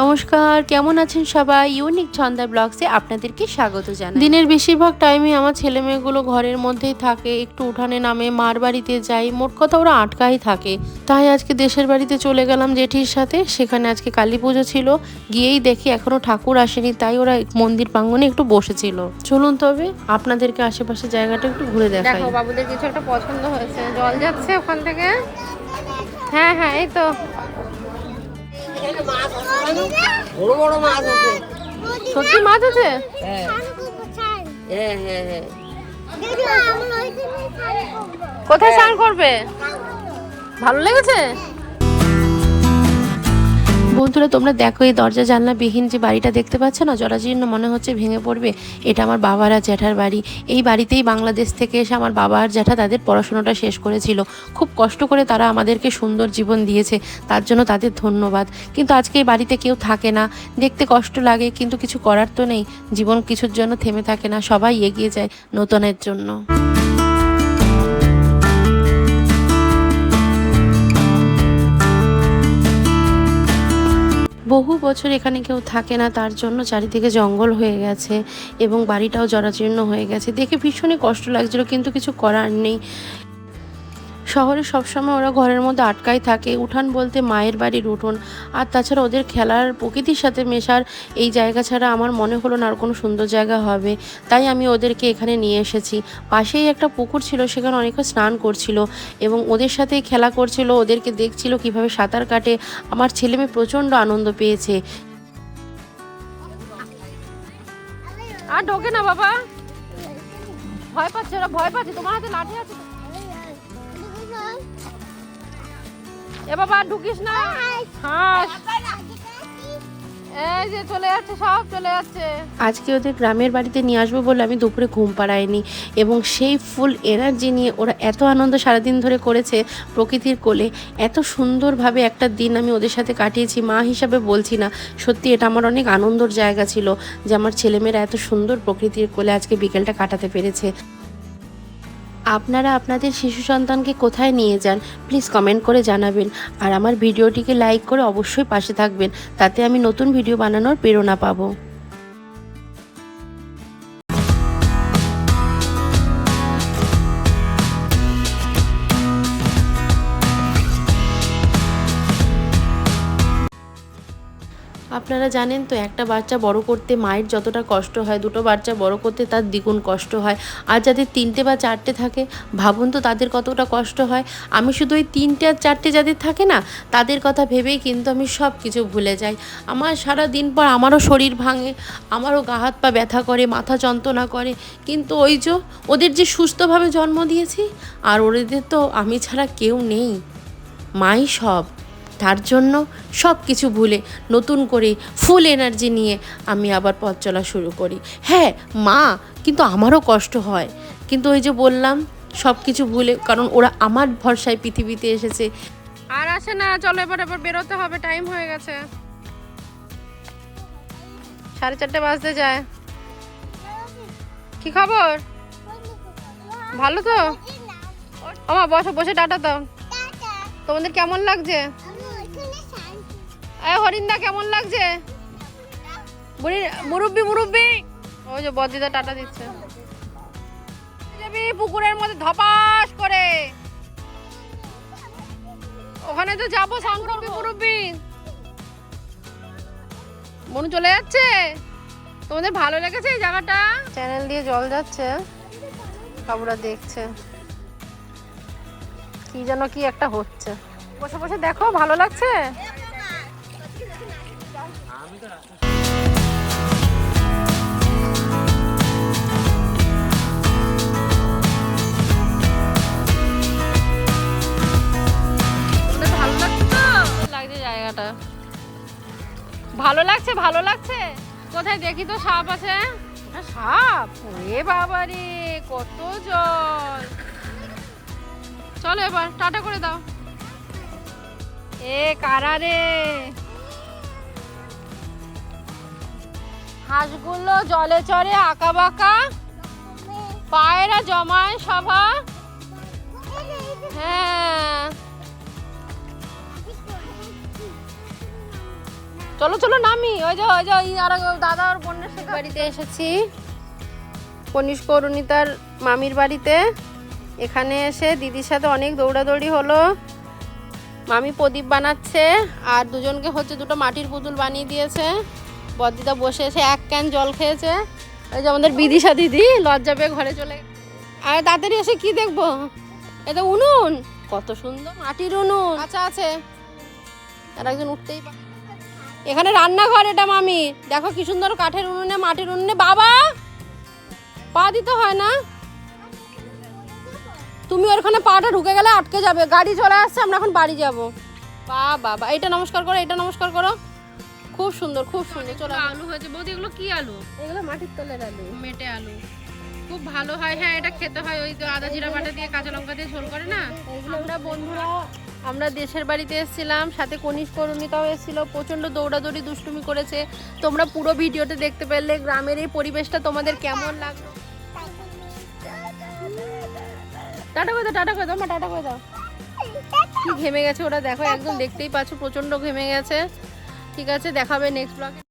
নমস্কার কেমন আছেন সবাই? ইউনিক ছন্দা ব্লগসে আপনাদেরকে স্বাগত জানাই। দিনের বেশিরভাগ টাইমে আমার ছেলে মেয়েগুলো ঘরের মধ্যেই থাকে একটু উঠানে নামে মার বাড়িতে যাই মোট কথা ওরা আটকাই থাকে। তাই আজকে দেশের বাড়িতে চলে গেলাম জেঠির সাথে সেখানে আজকে কালী পুজো ছিল গিয়েই দেখি এখনও ঠাকুর আসেনি তাই ওরা মন্দির প্রাঙ্গণে একটু বসেছিল। চলুন তবে আপনাদেরকে আশেপাশে জায়গাটা একটু ঘুরে দেখাই। দেখো বাবুদের কিছু একটা পছন্দ হয়েছে। জল যাচ্ছে ওখান থেকে? হ্যাঁ হ্যাঁ এই তো। বড় বড় মাছ আছে। সত্যি মাছ আছে? হ্যাঁ। হ্যাঁ হ্যাঁ হ্যাঁ। কোথায় স্নান করবে? ভালো লেগেছে? বন্ধুরা, তোমরা দেখো এই দরজা জানলা বিহীন যে বাড়িটা দেখতে পাচ্ছ না? জরাজীর্ণ মনে হচ্ছে, ভেঙে পড়বে। এটা আমার বাবার আর জ্যাঠার বাড়ি। এই বাড়িতেই বাংলাদেশ থেকে এসে আমার বাবা আর জ্যাঠা তাদের পড়াশোনাটা শেষ করেছিল। খুব কষ্ট করে তারা আমাদেরকে সুন্দর জীবন দিয়েছে। তার জন্য তাদের ধন্যবাদ। কিন্তু আজকে এই বাড়িতে কেউ থাকে না। দেখতে কষ্ট লাগে, কিন্তু কিছু করার তো নেই। জীবন কিছুর জন্য থেমে থাকে না। সবাই এগিয়ে যায় নতুনের জন্য। বছর এখানে কেউ থাকে না, তার জন্য চারিদিকে জঙ্গল হয়ে গেছে এবং বাড়িটাও জরাজীর্ণ হয়ে গেছে। দেখে ভীষণই কষ্ট লাগছিল, কিন্তু কিছু করার নেই। শহরে সবসময় ওরা ঘরের মধ্যে আটকাই থাকে। উঠান বলতে মায়ের বাড়ির উঠোন। আর তাছাড়া ওদের খেলার প্রকৃতির সাথে মেশার এই জায়গা ছাড়া আমার মনে হলো না আর কোনো সুন্দর জায়গা হবে। তাই আমি ওদেরকে এখানে নিয়ে এসেছি। পাশেই একটা পুকুর ছিল, সেখানে অনেকে স্নান করছিল এবং ওদের সাথেই খেলা করছিল। ওদেরকে দেখছিল কীভাবে সাঁতার কাটে। আমার ছেলে মেয়ে প্রচণ্ড আনন্দ পেয়েছে। আর ঢোকে না বাবা। ভয় পাচ্ছে, ওরা ভয় পাচ্ছে। তোমার হাতে লাঠি আছে এ বাবা, ঢুকিস না। হাঁস। আজকে ওদের গ্রামের বাড়িতে নিয়ে আসব বলে আমি দুপুরে ঘুম পাড়াইনি। এবং সেই ফুল এনার্জি নিয়ে ওরা এত আনন্দ সারাদিন ধরে করেছে প্রকৃতির কোলে। এত সুন্দরভাবে একটা দিন আমি ওদের সাথে কাটিয়েছি, মা হিসাবে বলছি না। সত্যি এটা আমার অনেক আনন্দর জায়গা ছিল যে আমার ছেলেমেয়েরা এত সুন্দর প্রকৃতির কোলে আজকে বিকেলটা কাটাতে পেরেছে। আপনারা আপনাদের শিশু সন্তানকে কোথায় নিয়ে যান প্লিজ কমেন্ট করে জানাবেন। আর আমার ভিডিওটিকে লাইক করে অবশ্যই পাশে থাকবেন, তাতে আমি নতুন ভিডিও বানানোর প্রেরণা পাবো। আপনারা জানেন তো, একটা বাচ্চা বড় করতে মায়ের যতটা কষ্ট হয়, দুটো বাচ্চা বড় করতে তার দ্বিগুণ কষ্ট হয়। আর যাদের তিনটে বা চারটে থাকে, ভাবুন তো তাদের কতটা কষ্ট হয়। আমি শুধু ওই তিনটে আর চারটে যাদের থাকে না, তাদের কথা ভেবেই কিন্তু আমি সব কিছু ভুলে যাই। আমার সারা দিন পর আমারও শরীর ভাঙে, আমারও গা হাত পা ব্যথা করে, মাথা যন্ত্রণা করে। কিন্তু ওই যে, ওদের যে সুস্থভাবে জন্ম দিয়েছি, আর ওদের তো আমি ছাড়া কেউ নেই। মাই সব। তার জন্য সব কিছু ভুলে নতুন করে ফুল এনার্জি নিয়ে আমি আবার পথ চলা শুরু করি। হ্যাঁ মা, কিন্তু আমারও কষ্ট হয়। কিন্তু ওই যে বললাম, সব কিছু ভুলে, কারণ ওরা আমার ভরসায় পৃথিবীতে এসেছে। আর আসে না, চলো এবার এবার বেরোতে হবে টাইম হয়ে গেছে। সাড়ে চারটে বাজতে যায়। কি খবর? ভালো তো? আমা বসো, বসে টাটা তো তোমাদের কেমন লাগছে? হরিন্দা কেমন লাগছে? মুরব্বি মুরব্বি? ওই যে বদিদা টাটা দিচ্ছে। যাবি পুকুরের মধ্যে ধপাস করে। ওখানে তো যাব, স্নান করবি, মুরব্বি। মনু চলে যাচ্ছে? তোমাদের ভালো লেগেছে এই জায়গাটা? চ্যানেল দিয়ে জল যাচ্ছে। বাবুরা দেখছে। কি যেন কি একটা হচ্ছে। বসে বসে দেখো, ভালো লাগছে? ভালো লাগছে ভালো লাগছে? কোথায় দেখি তো সাপ আছে? সাপ? ওরে বাবা কত জল। চলো এবার, টাটা করে দাও। এ কারা রে? হাঁসগুলো জলে চড়ে আঁকা বাঁকা? পায়রা জমায় সভা? হ্যাঁ। চলো চলো নামি। ওই যে ওই যে ওই আর দাদা আর বোনের সাথে। বাড়িতে এসেছি। কনিষ্ক অরুণিতার মামির বাড়িতে। এখানে এসে দিদির সাথে অনেক দৌড়াদৌড়ি হলো। মামি প্রদীপ বানাচ্ছে আর দুজনকে হচ্ছে দুটো মাটির পুতুল বানিয়ে দিয়েছে। বদিদা বসে এসে এক ক্যান জল খেয়েছে। ওই যে আমাদের বিদিশা দিদি লজ্জা পেয়ে ঘরে চলে আর তাড়াতাড়ি এসে কি দেখব? এটা উনুন। কত সুন্দর মাটির উনুন। আচ্ছা আছে। আর একজন উঠতেই পারে। এখানে রান্নাঘর এটা মামি। দেখো কি সুন্দর কাঠের উনুনে মাটির উনুনে। বাবা! পা দিতে হয় না। তুমি ওখানে পাটা ঢুকে গেলে আটকে যাবে। গাড়ি চলে আসছে আমরা এখন বাড়ি যাব। বা বাবা এটা নমস্কার করো এটা নমস্কার করো। খুব সুন্দর খুব সুন্দর। চলো আলু হয়েছে। বৌদি এগুলো কি আলু? এগুলো মাটির তলের আলু। মেটে আলু। খুব ভালো হয়। হ্যাঁ এটা খেতে হয়। ওই তো আদা জিরা বাটা দিয়ে কাঁচা লঙ্কা দিয়ে ঝোল করে না? আমরা বন্ধুরা আমরা দেশের বাড়িতে এসেছিলাম, সাথে কনিষ্ক অরুণিতাও এসেছিল, প্রচণ্ড দৌড়াদৌড়ি দুষ্টুমি করেছে। তোমরা পুরো ভিডিওটা দেখতে পেলে, গ্রামের এই পরিবেশটা তোমাদের কেমন লাগল? টাটা করে দাও, টাটা করে দাও, মা, টাটা করে দাও। কি ঘেমে গেছে ওরা, দেখো, একদম দেখতেই পাচ্ছ, প্রচণ্ড ঘেমে গেছে। ঠিক আছে, দেখাবে নেক্সট ব্লগে